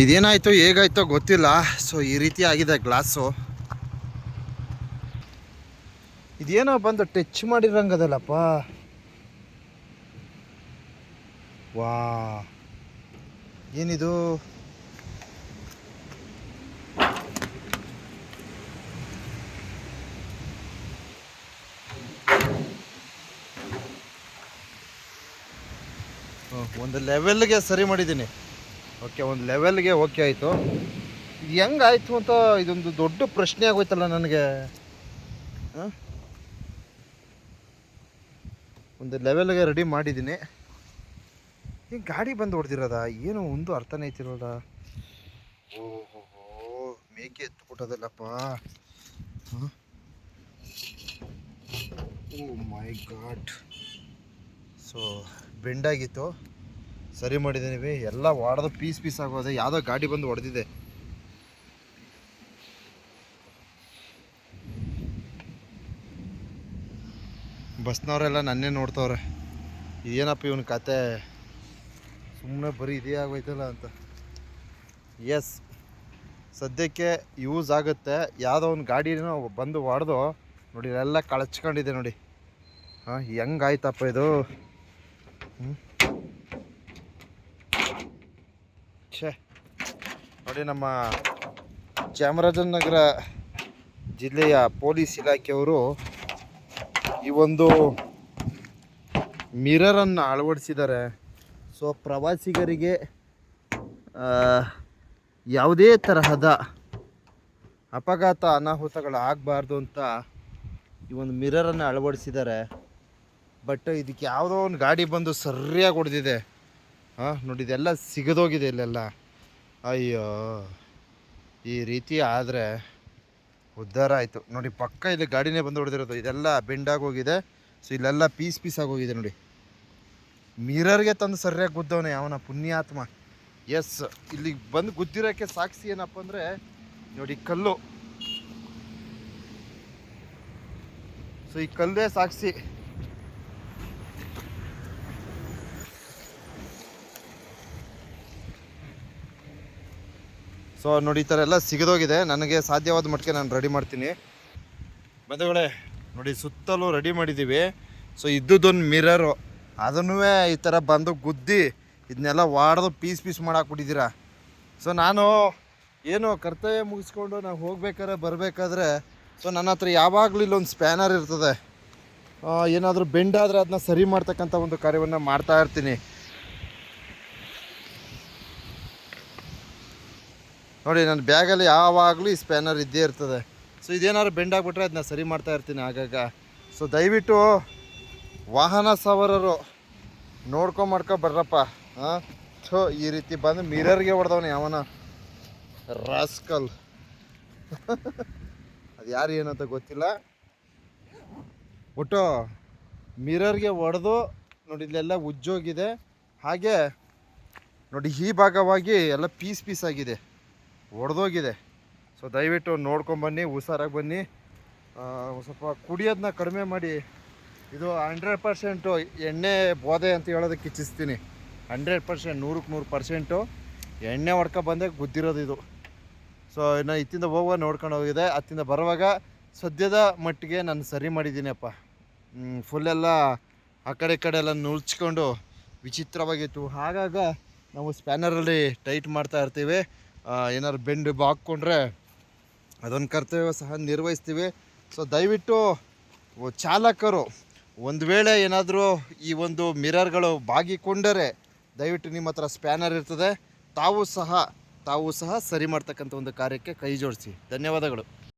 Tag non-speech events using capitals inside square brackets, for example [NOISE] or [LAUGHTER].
ಇದೇನಾಯ್ತು, ಹೇಗಾಯ್ತೋ ಗೊತ್ತಿಲ್ಲ. ಸೊ ಈ ರೀತಿ ಆಗಿದೆ ಗ್ಲಾಸು ಇದೇನೋ ಬಂದು ಟಚ್ ಮಾಡಿರಂಗದಲ್ಲಪ್ಪ. ವಾ ಏನಿದು? ಒಂದು ಲೆವೆಲ್ಗೆ ಸರಿ ಮಾಡಿದ್ದೀನಿ. ಓಕೆ, ಒಂದು ಲೆವೆಲ್ಗೆ ಓಕೆ ಆಯಿತು. ಇದು ಹೆಂಗಾಯ್ತು ಅಂತ ಇದೊಂದು ದೊಡ್ಡ ಪ್ರಶ್ನೆ ಆಗೋಯ್ತಲ್ಲ ನನಗೆ? ಒಂದು ಲೆವೆಲ್ಗೆ ರೆಡಿ ಮಾಡಿದ್ದೀನಿ. ಈಗ ಗಾಡಿ ಬಂದು ಹೊಡೆದಿರೋದ? ಏನು ಒಂದು ಅರ್ಥನೇ ಐತಿರೋದ ಓಹೋ ಮೇಕೆ ಎತ್ಬಿಟ್ಟದಲ್ಲಪ್ಪ. ಓ ಮೈ ಗಾಡ್ ಸೊ ಬೆಂಡಾಗಿತ್ತು. ಸರಿ ಮಾಡಿದ್ದೀವಿ ಎಲ್ಲ ಹೊಡೆದು ಪೀಸ್ ಪೀಸ್ ಆಗೋದೆ ಯಾವುದೋ ಗಾಡಿ ಬಂದು ಹೊಡೆದಿದೆ. ಬಸ್ನವರೆಲ್ಲ ನನ್ನೇ ನೋಡ್ತವ್ರೆ. ಏನಪ್ಪ ಇವನ ಕತೆ? ಸುಮ್ಮನೆ ಬರೀ ಇದೇ ಆಗೋಯ್ತಲ್ಲ ಅಂತ. ಎಸ್ ಸದ್ಯಕ್ಕೆ ಯೂಸ್ ಆಗುತ್ತೆ. ಯಾವುದೋ ಒಂದು ಗಾಡಿನೋ ಬಂದು ಹೊಡೆದು ನೋಡಿ ಎಲ್ಲ ಕಳಚ್ಕೊಂಡಿದೆ ನೋಡಿ. ಹಾಂ ಹೆಂಗಾಯ್ತಪ್ಪ ಇದು? ಹ್ಮ್? ಛೇ ನೋಡಿ, ನಮ್ಮ ಚಾಮರಾಜನಗರ ಜಿಲ್ಲೆಯ ಪೊಲೀಸ್ ಇಲಾಖೆಯವರು ಈ ಒಂದು ಮಿರರನ್ನು ಅಳವಡಿಸಿದ್ದಾರೆ. ಸೊ, ಪ್ರವಾಸಿಗರಿಗೆ ಯಾವುದೇ ತರಹದ ಅಪಘಾತ, ಅನಾಹುತಗಳು ಆಗಬಾರ್ದು ಅಂತ ಈ ಒಂದು ಮಿರರನ್ನು ಅಳವಡಿಸಿದ್ದಾರೆ. ಬಟ್, ಇದಕ್ಕೆ ಯಾವುದೋ ಒಂದು ಗಾಡಿ ಬಂದು ಸರಿಯಾಗಿ ಹೊಡೆದಿದೆ. ಹಾಂ ನೋಡಿ, ಇದೆಲ್ಲ ಸಿಗದೋಗಿದೆ ಇಲ್ಲೆಲ್ಲ. ಅಯ್ಯೋ, ಈ ರೀತಿ ಆದರೆ ಉದ್ಧಾರ ಆಯಿತು. ನೋಡಿ, ಪಕ್ಕ ಇಲ್ಲಿ ಗಾಡಿನೇ ಬಂದು ಹೊಡೆದಿರೋದು. ಇದೆಲ್ಲ ಬೆಂಡಾಗಿ ಹೋಗಿದೆ. ಸೊ ಇಲ್ಲೆಲ್ಲ ಪೀಸ್ ಪೀಸ್ ಹೋಗಿದೆ ನೋಡಿ. ಮಿರರ್ಗೆ ತಂದು ಸರಿಯಾಗಿ ಗುದ್ದವನೆ, ಅವನ ಪುಣ್ಯಾತ್ಮ. ಎಸ್ ಇಲ್ಲಿಗೆ ಬಂದು ಗುದ್ದಿರೋಕ್ಕೆ ಸಾಕ್ಷಿ ಏನಪ್ಪ ಅಂದರೆ, ನೋಡಿ, ಕಲ್ಲು. ಸೊ ಈ ಕಲ್ಲೇ ಸಾಕ್ಷಿ. ಸೊ ನೋಡಿ, ಈ ಥರ ಎಲ್ಲ ಸಿಗದೋಗಿದೆ. ನನಗೆ ಸಾಧ್ಯವಾದ ಮಟ್ಟಿಗೆ ನಾನು ರೆಡಿ ಮಾಡ್ತೀನಿ. ಬಂಧುಗಳೇ, ನೋಡಿ, ಸುತ್ತಲೂ ರೆಡಿ ಮಾಡಿದ್ದೀವಿ ಸೊ ಇದ್ದುದೊಂದು ಮಿರರು ಅದನ್ನೂ ಈ ಥರ ಬಂದು ಗುದ್ದಿ ಇದನ್ನೆಲ್ಲ ವಾಡ್ದು ಪೀಸ್ ಪೀಸ್ ಮಾಡಾಕ್ಬಿಟ್ಟಿದ್ದೀರಾ? ಸೊ ನಾನು ಏನು ಕರ್ತವ್ಯ ಮುಗಿಸ್ಕೊಂಡು ನಾವು ಹೋಗ್ಬೇಕಾದ್ರೆ, ಬರಬೇಕಾದ್ರೆ ಸೊ ನನ್ನ ಹತ್ರ ಯಾವಾಗಲೂ ಇಲ್ಲೊಂದು ಸ್ಪ್ಯಾನರ್ ಇರ್ತದೆ. ಏನಾದರೂ ಬೆಂಡಾದರೆ ಅದನ್ನ ಸರಿ ಮಾಡ್ತಕ್ಕಂಥ ಒಂದು ಕಾರ್ಯವನ್ನು ಮಾಡ್ತಾ ಇರ್ತೀನಿ. ನೋಡಿ, ನನ್ನ ಬ್ಯಾಗಲ್ಲಿ ಯಾವಾಗಲೂ ಈ ಸ್ಪ್ಯಾನರ್ ಇದ್ದೇ ಇರ್ತದೆ. ಸೊ ಇದೇನಾದ್ರು ಬೆಂಡ್ ಆಗಿಬಿಟ್ರೆ ಅದನ್ನ ಸರಿ ಮಾಡ್ತಾ ಇರ್ತೀನಿ ಆಗಾಗ ಸೊ ದಯವಿಟ್ಟು ವಾಹನ ಸವಾರರು ನೋಡ್ಕೊ ಮಾಡ್ಕೊ ಬರ್ರಪ್ಪ. ಹಾಂ? ಸೊ ಈ ರೀತಿ ಬಂದು ಮಿರರ್ಗೆ ಹೊಡೆದವನು ಯಾವನ. ರಾಸ್ಕಲ್. [LAUGHS] ಅದು ಯಾರು ಏನಂತ ಗೊತ್ತಿಲ್ಲ. ಒಟ್ಟು ಮಿರರ್ಗೆ ಹೊಡೆದು ನೋಡಿ, ಇಲ್ಲೆಲ್ಲ ಉಜ್ಜೋಗಿದೆ. ಹಾಗೆ ನೋಡಿ, ಈ ಭಾಗವಾಗಿ ಎಲ್ಲ ಪೀಸ್ ಪೀಸ್ ಆಗಿದೆ. ಒಡೆದೋಗಿದೆ. ಸೊ ದಯವಿಟ್ಟು ನೋಡ್ಕೊಂಬನ್ನಿ ಹುಷಾರಾಗಿ ಬನ್ನಿ. ಸ್ವಲ್ಪ ಕುಡಿಯೋದನ್ನ ಕಡಿಮೆ ಮಾಡಿ. ಇದು ಹಂಡ್ರೆಡ್ ಪರ್ಸೆಂಟು ಎಣ್ಣೆ ಬೋಧೆ ಅಂತ ಹೇಳೋದಕ್ಕೆ ಇಚ್ಛಿಸ್ತೀನಿ. ಹಂಡ್ರೆಡ್ ಪರ್ಸೆಂಟ್ ನೂರಕ್ಕೆ ನೂರು ಪರ್ಸೆಂಟು ಎಣ್ಣೆ ಹೊಡ್ಕೊ ಬಂದೆ ಗುದ್ದಿರೋದು ಇದು. ಸೊ ಇನ್ನು ಇತ್ತಿಂದ ಹೋಗುವ ನೋಡ್ಕೊಂಡು ಹೋಗಿದೆ. ಅತ್ತಿಂದ ಬರುವಾಗ ಸದ್ಯದ ಮಟ್ಟಿಗೆ ನಾನು ಸರಿ ಮಾಡಿದ್ದೀನಪ್ಪ. ಫುಲ್ಲೆಲ್ಲ ಆ ಕಡೆ ಈ ಕಡೆ ಎಲ್ಲ ನುಲ್ಚ್ಕೊಂಡು ವಿಚಿತ್ರವಾಗಿತ್ತು ಹಾಗಾಗ ನಾವು ಸ್ಪ್ಯಾನರಲ್ಲಿ ಟೈಟ್ ಮಾಡ್ತಾ ಇರ್ತೀವಿ. ಏನಾದ್ರು ಬೆಂಡು ಹಾಕ್ಕೊಂಡ್ರೆ ಅದೊಂದು ಕರ್ತವ್ಯ ಸಹ ನಿರ್ವಹಿಸ್ತೀವಿ. ಸೊ ದಯವಿಟ್ಟು ಚಾಲಕರು, ಒಂದು ವೇಳೆ ಏನಾದರೂ ಈ ಒಂದು ಮಿರರ್ಗಳು ಬಾಗಿಕೊಂಡರೆ ದಯವಿಟ್ಟು ನಿಮ್ಮ ಹತ್ರ ಸ್ಪ್ಯಾನರ್ ಇರ್ತದೆ. ತಾವು ಸಹ ತಾವು ಸಹ ಸರಿ ಮಾಡ್ತಕ್ಕಂಥ ಒಂದು ಕಾರ್ಯಕ್ಕೆ ಕೈ ಜೋಡಿಸಿ. ಧನ್ಯವಾದಗಳು.